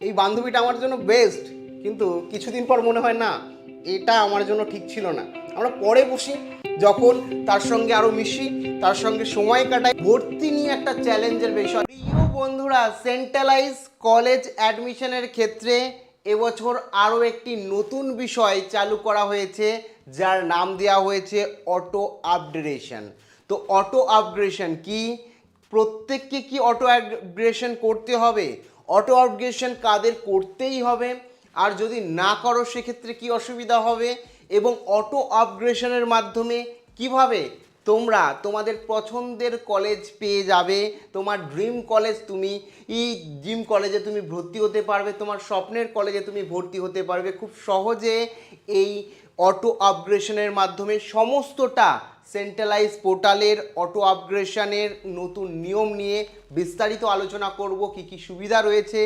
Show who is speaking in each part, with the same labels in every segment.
Speaker 1: এই বান্ধবীটা আমার জন্য বেস্ট কিন্তু কিছুদিন পর মনে হয় না, এটা আমার জন্য ঠিক ছিল না। আমরা পরে বসি, যখন তার সঙ্গে আরও মিশি, তার সঙ্গে সময় কাটাই, ভর্তি নিয়ে একটা চ্যালেঞ্জের বিষয়। প্রিয় বন্ধুরা সেন্ট্রালাইজ কলেজ অ্যাডমিশনের ক্ষেত্রে এবছর আরও একটি নতুন বিষয় চালু করা হয়েছে, যার নাম দেওয়া হয়েছে অটো আপগ্রেডেশন তো অটো আপগ্রেডেশন কি? প্রত্যেককে কি অটো আপগ্রেডেশন করতে হবে? অটো আপগ্রেডেশন কাদের করতেই হবে। আর যদি না করো, সেক্ষেত্রে কি অসুবিধা হবে? এবং অটো আপগ্রেডেশনের মাধ্যমে কীভাবে তোমরা তোমাদের পছন্দের কলেজ পেয়ে যাবে? তোমার ড্রিম কলেজ তুমি এই ড্রিম কলেজে তুমি ভর্তি হতে পারবে, তোমার স্বপ্নের কলেজে তুমি ভর্তি হতে পারবে। খুব সহজে এই অটো আপগ্রেশনের মাধ্যমে সমস্তটা সেন্ট্রালাইজ পোর্টালের অটো আপগ্রেশনের নতুন নিয়ম নিয়ে বিস্তারিত আলোচনা করব। কি কি সুবিধা রয়েছে,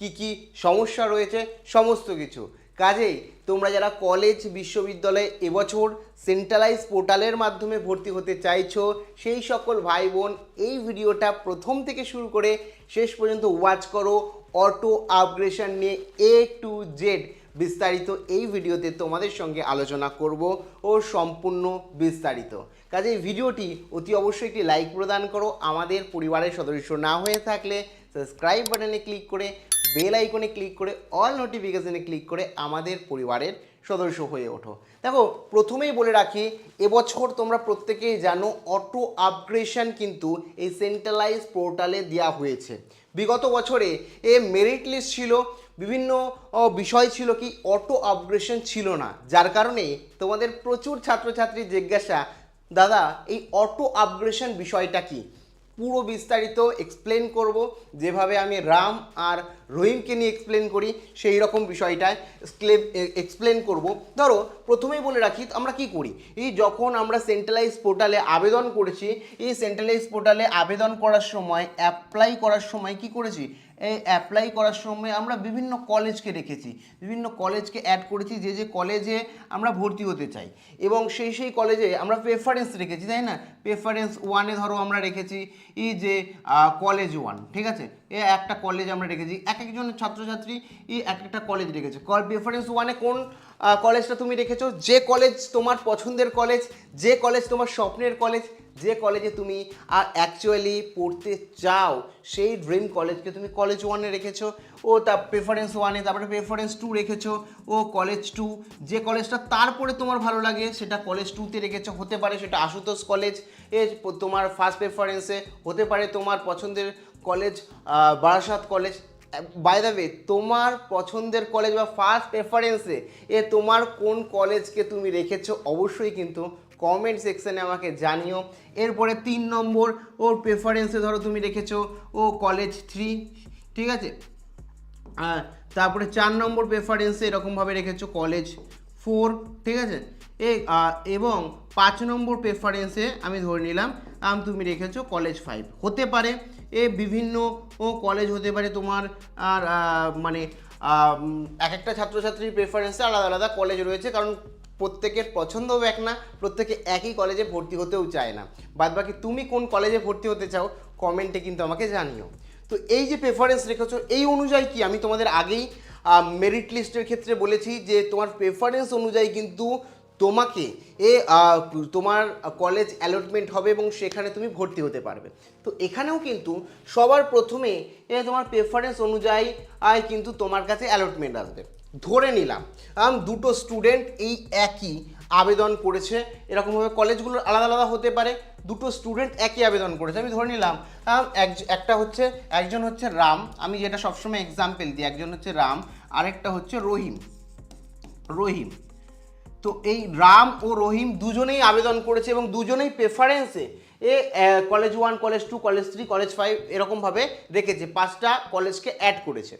Speaker 1: কি কি সমস্যা রয়েছে, সমস্ত কিছু। কাজেই তোমরা যারা কলেজ বিশ্ববিদ্যালয়ে এবছর সেন্ট্রালাইজ পোর্টালের মাধ্যমে ভর্তি হতে চাইছো, সেই সকল ভাই বোন এই ভিডিওটা প্রথম থেকে শুরু করে শেষ পর্যন্ত ওয়াচ করো। অটো আপগ্রেশন নিয়ে এ টু জেড বিস্তারিত এই ভিডিওতে তোমাদের সঙ্গে আলোচনা করব ও সম্পূর্ণ বিস্তারিত। কাজে ভিডিওটি অতি অবশ্যই একটি লাইক প্রদান করো, আমাদের পরিবারের সদস্য না হয়ে থাকলে সাবস্ক্রাইব বাটনে ক্লিক করে, বেল আইকনে ক্লিক করে, অল নোটিফিকেশনে ক্লিক করে আমাদের পরিবারের সদস্য হয়ে ওঠো। দেখো, প্রথমেই বলে রাখি, এবছর তোমরা প্রত্যেকেই জানো, অটো আপগ্রেশন কিন্তু এই সেন্ট্রালাইজ পোর্টালে দেওয়া হয়েছে। বিগত বছরে এ মেরিট লিস্ট ছিল, বিভিন্ন বিষয় ছিল কি অটো আপগ্রেশন ছিল না। যার কারণে তোমাদের প্রচুর ছাত্রছাত্রী জিজ্ঞাসা, দাদা, এই অটো আপগ্রেশন বিষয়টা কি? পুরো বিস্তারিত এক্সপ্লেন করব। যেভাবে আমি রাম আর রহিমকে নিয়ে এক্সপ্লেন করি, সেই রকম বিষয়টায় এক্সপ্লেন করব। ধরো, প্রথমেই বলে রাখি, আমরা কি করি? এই যখন আমরা সেন্ট্রালাইজ পোর্টালে আবেদন করেছি, এই সেন্ট্রালাইজ পোর্টালে আবেদন করার সময় অ্যাপ্লাই করার সময় কি করেছি? অ্যাপ্লাই করার সময় আমরা বিভিন্ন কলেজকে রেখেছি। বিভিন্ন কলেজকে অ্যাড করেছি যে যে কলেজে আমরা ভর্তি হতে চাই। এবং সেই সেই কলেজে আমরা প্রেফারেন্স রেখেছি, তাই না? প্রেফারেন্স ওয়ানে ধরো আমরা রেখেছি ই যে কলেজ ওয়ান ঠিক আছে? এ একটা কলেজ আমরা রেখেছি। এক একজন ছাত্রছাত্রী ই এক একটা কলেজ রেখেছে। কল প্রেফারেন্স ওয়ানে কোন কলেজটা তুমি রেখেছো, যে কলেজ তোমার পছন্দের কলেজ যে কলেজ তোমার স্বপ্নের কলেজ যে কলেজে তুমি আর অ্যাকচুয়ালি পড়তে চাও, সেই ড্রিম কলেজকে তুমি কলেজ ওয়ানে রেখেছো, ও তার প্রেফারেন্স ওয়ানে তারপরে প্রেফারেন্স টু রেখেছো, ও কলেজ টু যে কলেজটা তারপরে তোমার ভালো লাগে, সেটা কলেজ টুতে রেখেছো, হতে পারে সেটা আশুতোষ কলেজ এ তোমার ফার্স্ট প্রেফারেন্সে হতে পারে তোমার পছন্দের college Barasat college by the way তোমার পছন্দের কলেজ বা ফার্স্ট প্রেফারেন্সে এ তোমার কোন কলেজকে তুমি রেখেছো অবশ্যই কিন্তু কমেন্ট সেকশানে আমাকে জানিও। এরপরে তিন নম্বর ওর প্রেফারেন্সে ধরো তুমি রেখেছো, ও কলেজ থ্রি ঠিক আছে? তারপরে চার নম্বর প্রেফারেন্সে এরকমভাবে রেখেছো কলেজ ফোর ঠিক আছে? এ এবং পাঁচ নম্বর প্রেফারেন্সে আমি ধরে নিলাম তুমি রেখেছো কলেজ ফাইভ হতে পারে এ বিভিন্ন ও কলেজ হতে পারে তোমার আর মানে এক একটা ছাত্রছাত্রীর প্রেফারেন্সে আলাদা আলাদা কলেজ রয়েছে, কারণ প্রত্যেকের পছন্দও এক না, প্রত্যেকে একই কলেজে ভর্তি হতেও চায় না। বাদ বাকি তুমি কোন কলেজে ভর্তি হতে চাও কমেন্টে কিন্তু আমাকে জানিও। তো এই যে প্রেফারেন্স রেখেছো, এই অনুযায়ী কি? আমি তোমাদের আগেই মেরিট লিস্টের ক্ষেত্রে বলেছি যে তোমার প্রেফারেন্স অনুযায়ী কিন্তু তোমাকে এ তোমার কলেজ অ্যালটমেন্ট হবে এবং সেখানে তুমি ভর্তি হতে পারবে। তো এখানেও কিন্তু সবার প্রথমে তোমার প্রেফারেন্স অনুযায়ী কিন্তু তোমার কাছে অ্যালটমেন্ট আসবে। ধরে নিলাম দুটো স্টুডেন্ট এই একই আবেদন করেছে। এরকমভাবে কলেজগুলো আলাদা আলাদা হতে পারে, দুটো স্টুডেন্ট একই আবেদন করেছে। আমি ধরে নিলাম এক- একটা হচ্ছে, একজন হচ্ছে রাম। আমি যেটা সবসময় এক্সাম্পল দিই, একজন হচ্ছে রাম, আরেকটা হচ্ছে রহিম। রহিম। তো এই রাম ও রহিম দুজনেই আবেদন করেছে এবং দুজনেই প্রেফারেন্সে এ college one college two college three college five এরকমভাবে রেখেছে, পাঁচটা কলেজকে অ্যাড করেছে।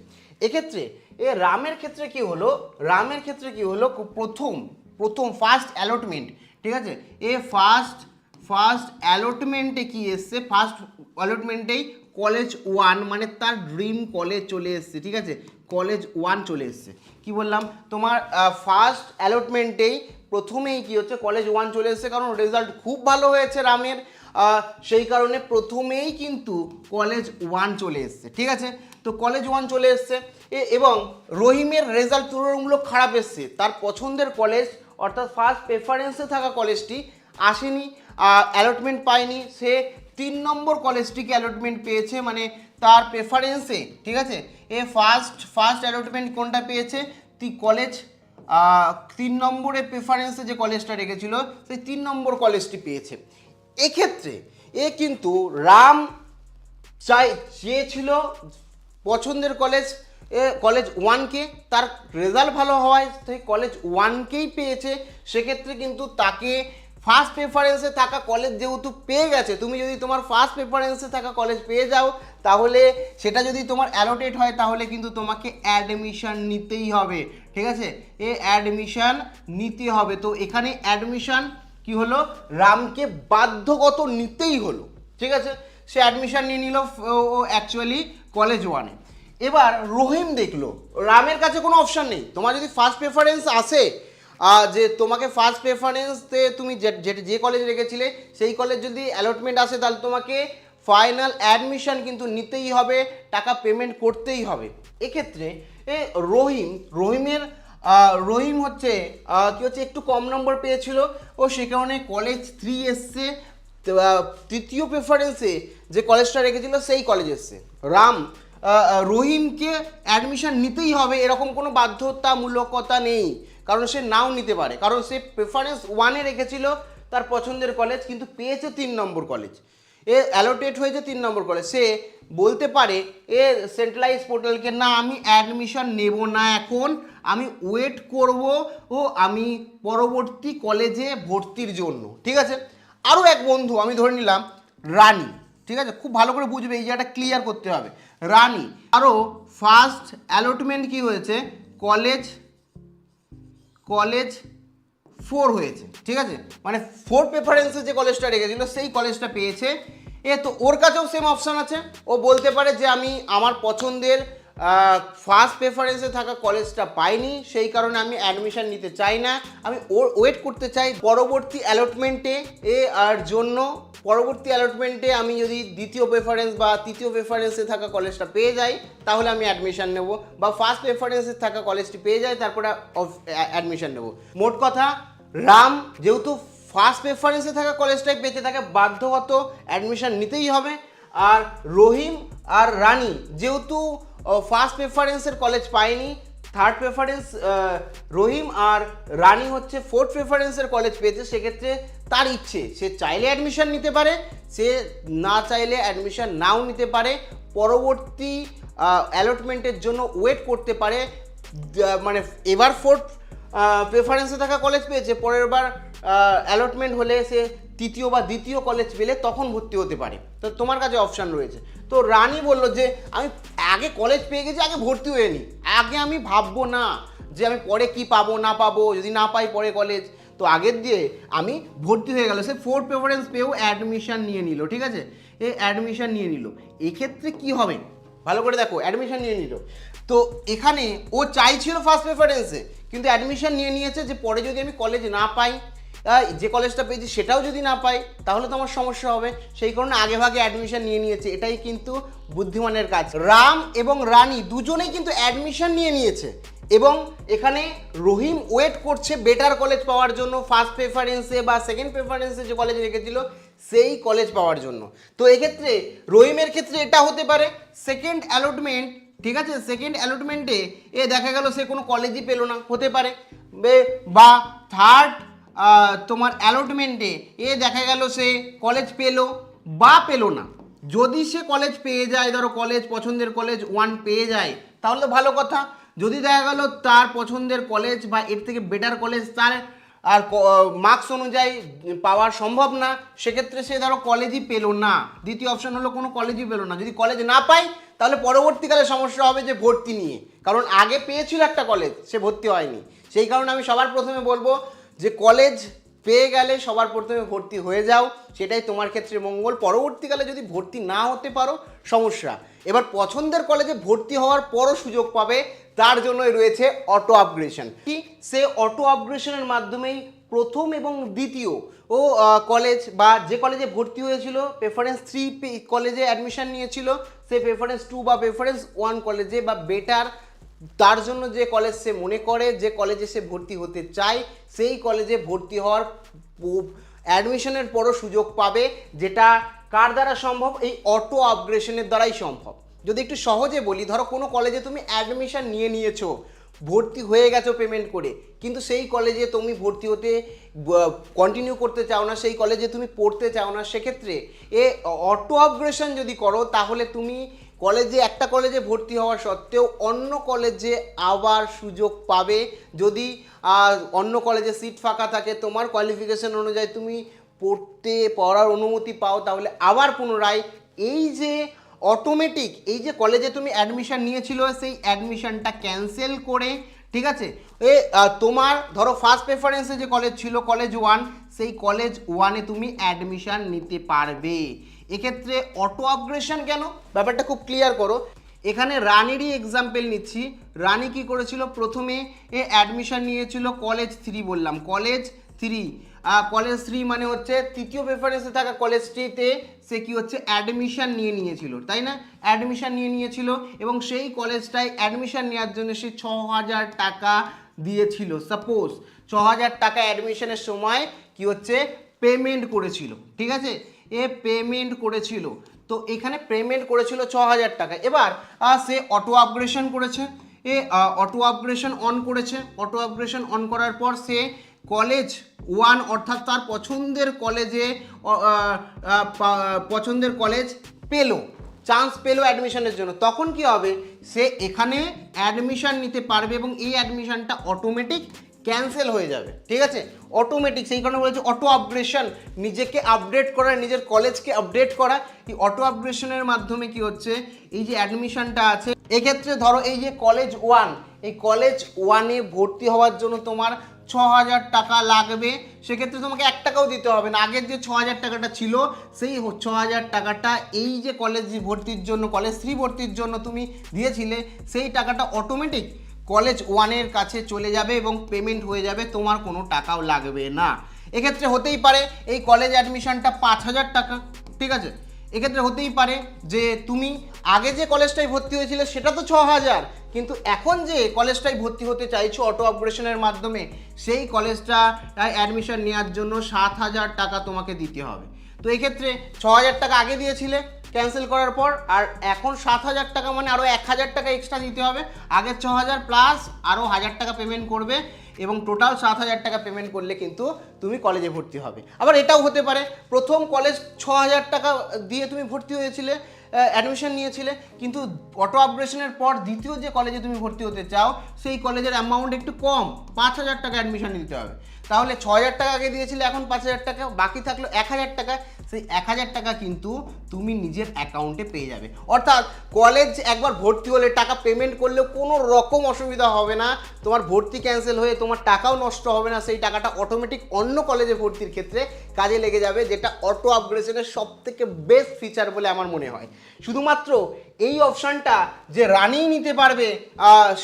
Speaker 1: এক্ষেত্রে এ রামের ক্ষেত্রে কি হলো? রামের ক্ষেত্রে কি হলো? প্রথম প্রথম ফার্স্ট অ্যালটমেন্ট ঠিক আছে? এ ফার্স্ট ফার্স্ট অ্যালটমেন্টে কি এসছে? ফার্স্ট অ্যালটমেন্টেই কলেজ ওয়ান মানে তার ড্রিম কলেজ চলে এসছে, ঠিক আছে? কলেজ ওয়ান চলে এসছে। কি বললাম? তোমার ফার্স্ট অ্যালটমেন্টেই প্রথমেই কি হচ্ছে? কলেজ ওয়ান চলে এসছে, কারণ রেজাল্ট খুব ভালো হয়েছে রামের। সেই কারণে প্রথমেই কিন্তু কলেজ ওয়ান চলে এসছে, ঠিক আছে? তো কলেজ ওয়ান চলে এসছে। এবং রহিমের রেজাল্ট তুলনামূলক খারাপ এসছে। তার পছন্দের কলেজ, অর্থাৎ ফার্স্ট প্রেফারেন্সে থাকা কলেজটি আসেনি অ্যালটমেন্ট পায়নি। সে তিন নম্বর কলেজটিকে অ্যালটমেন্ট পেয়েছে মানে তার প্রেফারেন্সে ঠিক আছে? এ ফার্স্ট ফার্স্ট অ্যালটমেন্ট কোনটা পেয়েছে? তি কলেজ তিন নম্বরে প্রেফারেন্সে যে কলেজটা রেখেছিল, সেই তিন নম্বর কলেজটি পেয়েছে। এক্ষেত্রে এ কিন্তু রাম চাই চেয়েছিল পছন্দের কলেজ এ কলেজ ওয়ানকে তার রেজাল্ট ভালো হওয়ায় সেই কলেজ ওয়ানকেই পেয়েছে, সেক্ষেত্রে কিন্তু তাকে ফার্স্ট প্রেফারেন্সে থাকা কলেজ যেহেতু পেয়ে গেছে, তুমি যদি তোমার ফার্স্ট প্রেফারেন্সে থাকা কলেজ পেয়ে যাও, তাহলে সেটা যদি তোমার অ্যালোটেট হয়, তাহলে কিন্তু তোমাকে অ্যাডমিশন নিতেই হবে, ঠিক আছে? এ অ্যাডমিশন নিতে হবে। তো এখানে অ্যাডমিশন কি হলো? রামকে বাধ্যগত নিতেই হলো, ঠিক আছে? সে অ্যাডমিশন নিয়ে নিল, ও অ্যাকচুয়ালি কলেজ ওয়ানে এবার রহিম দেখল, রামের কাছে কোনো অপশান নেই। তোমার যদি ফার্স্ট প্রেফারেন্স আসে যে তোমাকে ফার্স্ট প্রেফারেন্সতে তুমি যে, যে- কলেজ রেখেছিলে, সেই কলেজ যদি অ্যালটমেন্ট আসে, তাহলে তোমাকে ফাইনাল অ্যাডমিশন কিন্তু নিতেই হবে, টাকা পেমেন্ট করতেই হবে। এক্ষেত্রে, এ, রহিম, রহিমের রহিম হচ্ছে কি হচ্ছে, একটু কম নম্বর পেয়েছিল, ও সে কারণে কলেজ থ্রি এসছে তৃতীয় প্রেফারেন্সে যে কলেজটা রেখেছিল, সেই কলেজ এসছে। রাম রহিমকে অ্যাডমিশন নিতেই হবে, এরকম কোনো বাধ্যতামূলকতা নেই। কারণ সে নাও নিতে পারে। কারণ সে প্রেফারেন্স ওয়ানে রেখেছিল তার পছন্দের কলেজ কিন্তু পেয়েছে তিন নম্বর কলেজ এ অ্যালোটেট হয়েছে তিন নম্বর কলেজ সে বলতে পারে, এ সেন্ট্রালাইজ পোর্টালকে না, আমি অ্যাডমিশন নেব না এখন। আমি ওয়েট করব ও আমি পরবর্তী কলেজে ভর্তির জন্য। ঠিক আছে? আরও এক বন্ধু, আমি ধরে নিলাম, রানী। ঠিক আছে? খুব ভালো করে বুঝবে, এই জায়গাটা ক্লিয়ার করতে হবে। রানী। আরও ফার্স্ট অ্যালটমেন্ট কি হয়েছে? কলেজ কলেজ ফোর হয়েছে, ঠিক আছে? মানে ফোর প্রেফারেন্সে যে কলেজটা রেখেছিল সেই কলেজটা পেয়েছে। এ তো ওর কাছেও সেম অপশান আছে। ও বলতে পারে যে আমি আমার পছন্দের ফার্স্ট প্রেফারেন্সে থাকা কলেজটা পাইনি, সেই কারণে আমি অ্যাডমিশান নিতে চাই না। আমি ওর ওয়েট করতে চাই পরবর্তী অ্যালটমেন্টে এ আর জন্য। পরবর্তী অ্যালটমেন্টে আমি যদি দ্বিতীয় প্রেফারেন্স বা তৃতীয় প্রেফারেন্সে থাকা কলেজটা পেয়ে যাই, তাহলে আমি অ্যাডমিশান নেব। বা ফার্স্ট প্রেফারেন্সে থাকা কলেজটি পেয়ে যাই, তারপরে অ্যাডমিশন নেব। মোট কথা, রাম যেহেতু ফার্স্ট প্রেফারেন্সে থাকা কলেজটাই পেতে তাকে বাধ্যগত অ্যাডমিশান নিতেই হবে। আর রহিম আর রানী যেহেতু ফার্স্ট প্রেফারেন্সের কলেজ পায়নি থার্ড প্রেফারেন্স রহিম আর রানী হচ্ছে ফোর্থ প্রেফারেন্সের কলেজ পেয়েছে। সেক্ষেত্রে তার ইচ্ছে, সে চাইলে অ্যাডমিশন নিতে পারে, সে না চাইলে অ্যাডমিশন নাও নিতে পারে। পরবর্তী অ্যালটমেন্টের জন্য ওয়েট করতে পারে। মানে এবার ফোর্থ প্রেফারেন্সে থাকা কলেজ পেয়েছে। পরের বার অ্যালটমেন্ট হলে সে তৃতীয় বা দ্বিতীয় কলেজ পেলে তখন ভর্তি হতে পারে। তো তোমার কাছে অপশান রয়েছে। তো রানী বলল যে, আমি আগে কলেজ পেয়ে গেছি, আগে ভর্তি হয়ে নিই আগে আমি ভাববো না যে আমি পরে কি পাবো, না পাবো, যদি না পাই পরে কলেজ তো আগের দিয়ে আমি ভর্তি হয়ে গেল। সে ফোর্থ প্রেফারেন্স পেয়েও অ্যাডমিশান নিয়ে নিল, ঠিক আছে? এ অ্যাডমিশন নিয়ে নিল। এক্ষেত্রে কি হবে? ভালো করে দেখো অ্যাডমিশান নিয়ে নিল। তো এখানে ও চাইছিল ফার্স্ট প্রেফারেন্সে কিন্তু অ্যাডমিশন নিয়ে নিয়েছে যে, পরে যদি আমি কলেজ না পাই যে কলেজটা পেয়েছি সেটাও যদি না পাই, তাহলে তো আমার সমস্যা হবে। সেই কারণে আগে ভাগে অ্যাডমিশন নিয়ে নিয়েছে। এটাই কিন্তু বুদ্ধিমানের কাজ। রাম এবং রানী দুজনেই কিন্তু অ্যাডমিশন নিয়ে নিয়েছে। এবং এখানে রহিম ওয়েট করছে বেটার কলেজ পাওয়ার জন্য। ফার্স্ট প্রেফারেন্সে বা সেকেন্ড প্রেফারেন্সে যে কলেজ রেখেছিল, সেই কলেজ পাওয়ার জন্য। তো এক্ষেত্রে রহিমের ক্ষেত্রে এটা হতে পারে। সেকেন্ড অ্যালটমেন্ট ঠিক আছে? সেকেন্ড অ্যালটমেন্টে এ দেখা গেল সে কোনো কলেজই পেল না। হতে পারে। বা থার্ড তোমার অ্যালটমেন্টে এ দেখা গেল সে কলেজ পেল বা পেল না। যদি সে কলেজ পেয়ে যায়, ধরো কলেজ পছন্দের কলেজ ওয়ান পেয়ে যায়, তাহলে তো ভালো কথা। যদি দেখা গেল তার পছন্দের কলেজ বা এর থেকে বেটার কলেজ তার, আর মার্কস অনুযায়ী পাওয়া সম্ভব না, সেক্ষেত্রে সে ধরো কলেজই পেল না। দ্বিতীয় অপশন হলো কোনো কলেজই পেল না। যদি কলেজ না পায়, তাহলে পরবর্তীকালে সমস্যা হবে যে ভর্তি নিয়ে। কারণ আগে পেয়েছিল একটা কলেজ সে ভর্তি হয়নি। সেই কারণে আমি সবার প্রথমে বলব যে কলেজ পেয়ে গেলে সবার প্রথমে ভর্তি হয়ে যাও, সেটাই তোমার ক্ষেত্রে মঙ্গল। পরবর্তীকালে যদি ভর্তি না হতে পারো, সমস্যা। এবার পছন্দের কলেজে ভর্তি হওয়ার পরও সুযোগ পাবে, তার জন্যই রয়েছে অটো আপগ্রেশন কি? সে অটো আপগ্রেশনের মাধ্যমেই প্রথম এবং দ্বিতীয় ও কলেজ বা যে কলেজে ভর্তি হয়েছিল প্রেফারেন্স থ্রি কলেজে অ্যাডমিশন নিয়েছিল, সে প্রেফারেন্স টু বা প্রেফারেন্স ওয়ান কলেজে বা বেটার তার জন্য যে কলেজ সে মনে করে, যে কলেজে সে ভর্তি হতে চায়, সেই কলেজে ভর্তি হওয়ার অ্যাডমিশনের পরও সুযোগ পাবে, যেটা কার দ্বারা সম্ভব? এই অটো আপগ্রেশনের দ্বারাই সম্ভব। যদি একটু সহজে বলি, ধরো কোনো কলেজে তুমি অ্যাডমিশন নিয়ে নিয়েছো, ভর্তি হয়ে গেছো পেমেন্ট করে, কিন্তু সেই কলেজে তুমি ভর্তি হতে কন্টিনিউ করতে চাও না, সেই কলেজে তুমি পড়তে চাও না, সেক্ষেত্রে এ অটো আপগ্রেশন যদি করো, তাহলে তুমি কলেজে, একটা কলেজে ভর্তি হওয়া সত্ত্বেও অন্য কলেজে আবার সুযোগ পাবে। যদি অন্য কলেজে সিট ফাঁকা থাকে, তোমার কোয়ালিফিকেশন অনুযায়ী তুমি পড়তে, পড়ার অনুমতি পাও, তাহলে আবার পুনরায় এই যে অটোমেটিক এই যে কলেজে তুমি অ্যাডমিশান নিয়েছিল, সেই অ্যাডমিশানটা ক্যান্সেল করে, ঠিক আছে? এ তোমার, ধরো ফার্স্ট প্রেফারেন্সে যে কলেজ ছিল কলেজ ওয়ান সেই কলেজ ওয়ানে তুমি অ্যাডমিশান নিতে পারবে। এক্ষেত্রে অটো আপগ্রেশন কেন? ব্যাপারটা খুব ক্লিয়ার করো। এখানে রানিরই এক্সাম্পল নিচ্ছি। রানি কি করেছিল? প্রথমে এ অ্যাডমিশন নিয়েছিল কলেজ থ্রি বললাম। কলেজ থ্রি কলেজ থ্রি মানে হচ্ছে তৃতীয় প্রেফারেন্সে থাকা কলেজ থ্রিতে সে কি হচ্ছে? অ্যাডমিশন নিয়ে নিয়েছিল, তাই না? অ্যাডমিশন নিয়ে নিয়েছিল এবং সেই কলেজটায় অ্যাডমিশন নেওয়ার জন্য সে ছ হাজার টাকা দিয়েছিল। সাপোজ ছ হাজার টাকা অ্যাডমিশনের সময় কি হচ্ছে? পেমেন্ট করেছিল। ঠিক আছে? এ পেমেন্ট করেছিল। তো এখানে পেমেন্ট করেছিল ছ হাজার টাকা। এবার সে অটো আপগ্রেশন করেছে। এ অটো আপগ্রেশন অন করেছে। অটো আপগ্রেশন অন করার পর সে কলেজ ওয়ান অর্থাৎ তার পছন্দের কলেজে পছন্দের কলেজ পেল। চান্স পেল অ্যাডমিশনের জন্য। তখন কি হবে? সে এখানে অ্যাডমিশন নিতে পারবে এবং এই অ্যাডমিশনটা অটোমেটিক ক্যান্সেল হয়ে যাবে, ঠিক আছে? অটোমেটিক সেই কারণে বলেছে অটো আপগ্রেশন নিজেকে আপডেট করা, নিজের কলেজকে আপডেট করা। এই অটো আপগ্রেশনের মাধ্যমে কি হচ্ছে? এই যে অ্যাডমিশনটা আছে, এক্ষেত্রে ধরো এই যে কলেজ ওয়ান এই কলেজ ওয়ানে ভর্তি হওয়ার জন্য তোমার ছ হাজার টাকা লাগবে। সেক্ষেত্রে তোমাকে এক টাকাও দিতে হবে না। আগের যে ছ হাজার টাকাটা ছিল, সেই ছ হাজার টাকাটা এই যে কলেজ ভর্তির জন্য কলেজ থ্রি ভর্তির জন্য তুমি দিয়েছিলে, সেই টাকাটা অটোমেটিক কলেজ ওয়ানের কাছে চলে যাবে এবং পেমেন্ট হয়ে যাবে, তোমার কোনো টাকাও লাগবে না। এক্ষেত্রে হতেই পারে এই কলেজ অ্যাডমিশনটা পাঁচ হাজার টাকা, ঠিক আছে? এক্ষেত্রে হতেই পারে যে তুমি আগে যে কলেজটায় ভর্তি হয়েছিলে সেটা তো ছ হাজার, কিন্তু এখন যে কলেজটায় ভর্তি হতে চাইছো অটো অপারেশনের মাধ্যমে, সেই কলেজটা অ্যাডমিশন নেওয়ার জন্য সাত হাজার টাকা তোমাকে দিতে হবে। তো এক্ষেত্রে ছ হাজার টাকা আগে দিয়েছিলে ক্যান্সেল করার পর আর এখন সাত হাজার টাকা মানে আরও এক হাজার টাকা এক্সট্রা দিতে হবে। আগের ছ হাজার প্লাস আরও হাজার টাকা পেমেন্ট করবে এবং টোটাল সাত হাজার টাকা পেমেন্ট করলে কিন্তু তুমি কলেজে ভর্তি হবে। আবার এটাও হতে পারে, প্রথম কলেজ ছ হাজার টাকা দিয়ে তুমি ভর্তি হয়েছিলে অ্যাডমিশন নিয়েছিলে, কিন্তু অটো অপারেশনের পর দ্বিতীয় যে কলেজে তুমি ভর্তি হতে চাও, সেই কলেজের অ্যামাউন্ট একটু কম, পাঁচ হাজার টাকা অ্যাডমিশন নিতে হবে। তাহলে ছ হাজার টাকা আগে দিয়েছিলে, এখন পাঁচ হাজার টাকা, বাকি থাকল এক হাজার টাকা। সেই এক হাজার টাকা কিন্তু তুমি নিজের অ্যাকাউন্টে পেয়ে যাবে। অর্থাৎ কলেজ একবার ভর্তি হলে টাকা পেমেন্ট করলেও কোনো রকম অসুবিধা হবে না। তোমার ভর্তি ক্যান্সেল হয়ে তোমার টাকাও নষ্ট হবে না। সেই টাকাটা অটোমেটিক অন্য কলেজে ভর্তির ক্ষেত্রে কাজে লেগে যাবে, যেটা অটো আপগ্রেশনের সব থেকে বেস্ট ফিচার বলে আমার মনে হয়। শুধুমাত্র এই অপশানটা যে রানিং নিতে পারবে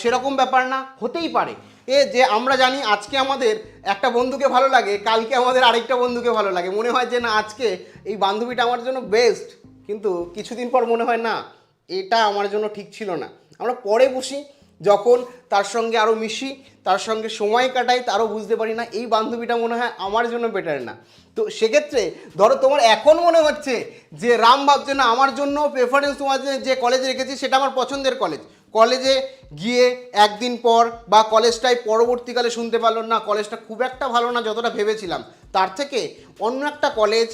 Speaker 1: সেরকম ব্যাপার না, হতেই পারে। এ যে আমরা জানি আজকে আমাদের একটা বন্ধুকে ভালো লাগে, কালকে আমাদের আরেকটা বন্ধুকে ভালো লাগে। মনে হয় যে না, আজকে এই বান্ধবীটা আমার জন্য বেস্ট কিন্তু কিছুদিন পর মনে হয় না, এটা আমার জন্য ঠিক ছিল না। আমরা পরে বসি, যখন তার সঙ্গে আরও মিশি, তার সঙ্গে সময় কাটাই, তারও বুঝতে পারি না, এই বান্ধবীটা মনে হয় আমার জন্য বেটার না। তো সেক্ষেত্রে, ধরো তোমার এখন মনে হচ্ছে যে রাম ভাবছে না, আমার জন্য প্রেফারেন্স তোমার যে- কলেজে রেখেছি, সেটা আমার পছন্দের কলেজ কলেজে গিয়ে একদিন পর বা কলেজটাই পরবর্তীকালে শুনতে পারল না, কলেজটা খুব একটা ভালো না যতটা ভেবেছিলাম। তার থেকে অন্য একটা কলেজ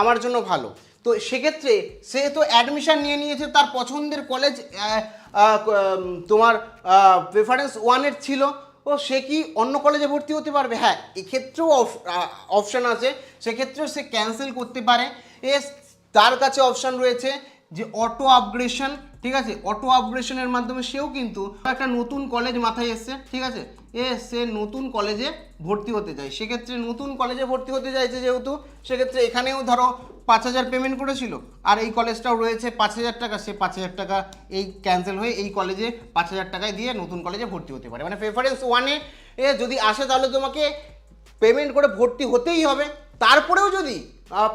Speaker 1: আমার জন্য ভালো। তো সেক্ষেত্রে সে তো অ্যাডমিশান নিয়ে নিয়েছে, তার পছন্দের কলেজ তোমার প্রেফারেন্স ওয়ানের ছিল। ও, সে কি অন্য কলেজে ভর্তি হতে পারবে? হ্যাঁ এক্ষেত্রেও অপশান আছে। সেক্ষেত্রেও সে ক্যান্সেল করতে পারে। এ তার কাছে অপশান রয়েছে যে অটো আপগ্রেশন ঠিক আছে? অটো আপগ্রেশনের মাধ্যমে সেও কিন্তু একটা নতুন কলেজ মাথায় এসছে, ঠিক আছে? এ সে নতুন কলেজে ভর্তি হতে চায়। সেক্ষেত্রে নতুন কলেজে ভর্তি হতে চাইছে যেহেতু, সেক্ষেত্রে এখানেও ধরো পাঁচ হাজার পেমেন্ট করেছিল। আর এই কলেজটাও রয়েছে পাঁচ হাজার টাকা, সে পাঁচ হাজার টাকা এই ক্যান্সেল হয়ে এই কলেজে পাঁচ হাজার টাকায় দিয়ে নতুন কলেজে ভর্তি হতে পারে। মানে প্রেফারেন্স ওয়ানে এ যদি আসে তাহলে তোমাকে পেমেন্ট করে ভর্তি হতেই হবে। তারপরেও যদি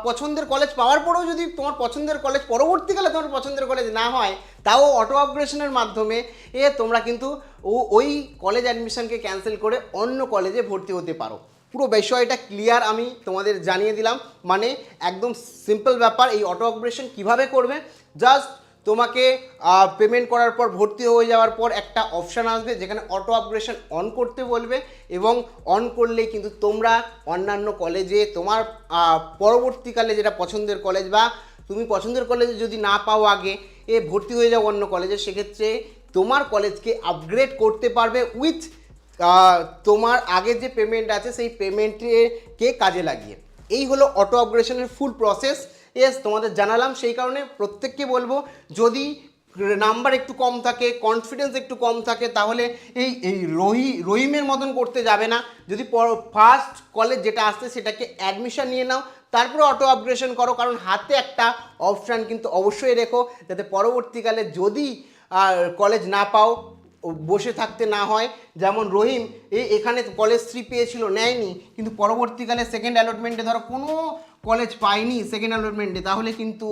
Speaker 1: পছন্দের কলেজ পাওয়ার পরেও যদি তোমার পছন্দের কলেজ পরবর্তীকালে তোমার পছন্দের কলেজ না হয়, তাও অটো আপগ্রেশনের মাধ্যমে এ তোমরা কিন্তু ওই কলেজ অ্যাডমিশনকে ক্যান্সেল করে অন্য কলেজে ভর্তি হতে পারো। পুরো বিষয়টা ক্লিয়ার আমি তোমাদের জানিয়ে দিলাম। মানে একদম সিম্পল ব্যাপার এই অটো আপগ্রেশন কীভাবে করবে? জাস্ট তোমাকে পেমেন্ট করার পর ভর্তি হয়ে যাওয়ার পর একটা অপশান আসবে যেখানে অটো আপগ্রেশন অন করতে বলবে এবং অন করলেই কিন্তু তোমরা অন্যান্য কলেজে তোমার পরবর্তীকালে যেটা পছন্দের কলেজ বা তুমি পছন্দের কলেজে যদি না পাও আগে, এ ভর্তি হয়ে যাও অন্য কলেজে সেক্ষেত্রে তোমার কলেজকে আপগ্রেড করতে পারবে উইথ তোমার আগে যে পেমেন্ট আছে সেই পেমেন্টকে কাজে লাগিয়ে। এই হলো অটো আপগ্রেশনের ফুল প্রসেস এস তোমাদের জানালাম, সেই কারণে প্রত্যেককে বলব, যদি নাম্বার একটু কম থাকে কনফিডেন্স একটু কম থাকে, তাহলে এই এই রহি, রহিমের মতন করতে যাবে না। যদি ফার্স্ট কলেজ যেটা আসছে, সেটাকে অ্যাডমিশন নিয়ে নাও, তারপরে অটো আপগ্রেশন করো, কারণ হাতে একটা অপশান কিন্তু অবশ্যই রেখো, যাতে পরবর্তীকালে যদি কলেজ না পাও বসে থাকতে না হয়। যেমন রহিম এখানে কলেজ থ্রি পেয়েছিল, নেয়নি, কিন্তু পরবর্তীকালে সেকেন্ড অ্যালটমেন্টে ধরো কোনো কলেজ পায়নি সেকেন্ড অ্যালটমেন্টে তাহলে কিন্তু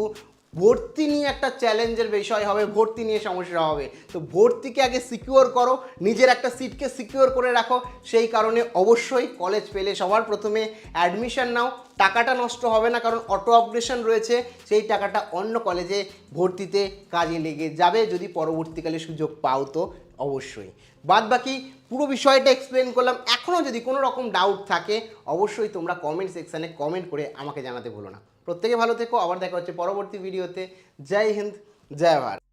Speaker 1: ভর্তি নিয়ে একটা চ্যালেঞ্জের বিষয় হবে, ভর্তি নিয়ে সমস্যা হবে। তো ভর্তিকে আগে সিকিওর করো, নিজের একটা সিটকে সিকিওর করে রাখো। সেই কারণে অবশ্যই কলেজ পেলে সবার প্রথমে অ্যাডমিশন নাও। টাকাটা নষ্ট হবে না, কারণ অটো অপারেশন রয়েছে। সেই টাকাটা অন্য কলেজে ভর্তিতে কাজে লেগে যাবে, যদি পরবর্তীকালে সুযোগ পাও তো। অবশ্যই। বাদ বাকি পুরো বিষয়টা এক্সপ্লেন করলাম। এখনও যদি কোনো রকম ডাউট থাকে, অবশ্যই তোমরা কমেন্ট সেকশানে কমেন্ট করে আমাকে জানাতে ভুলো না। প্রত্যেকে ভালো থেকো, আবার দেখা হচ্ছে পরবর্তী ভিডিওতে জয় হিন্দ, জয় ভারত।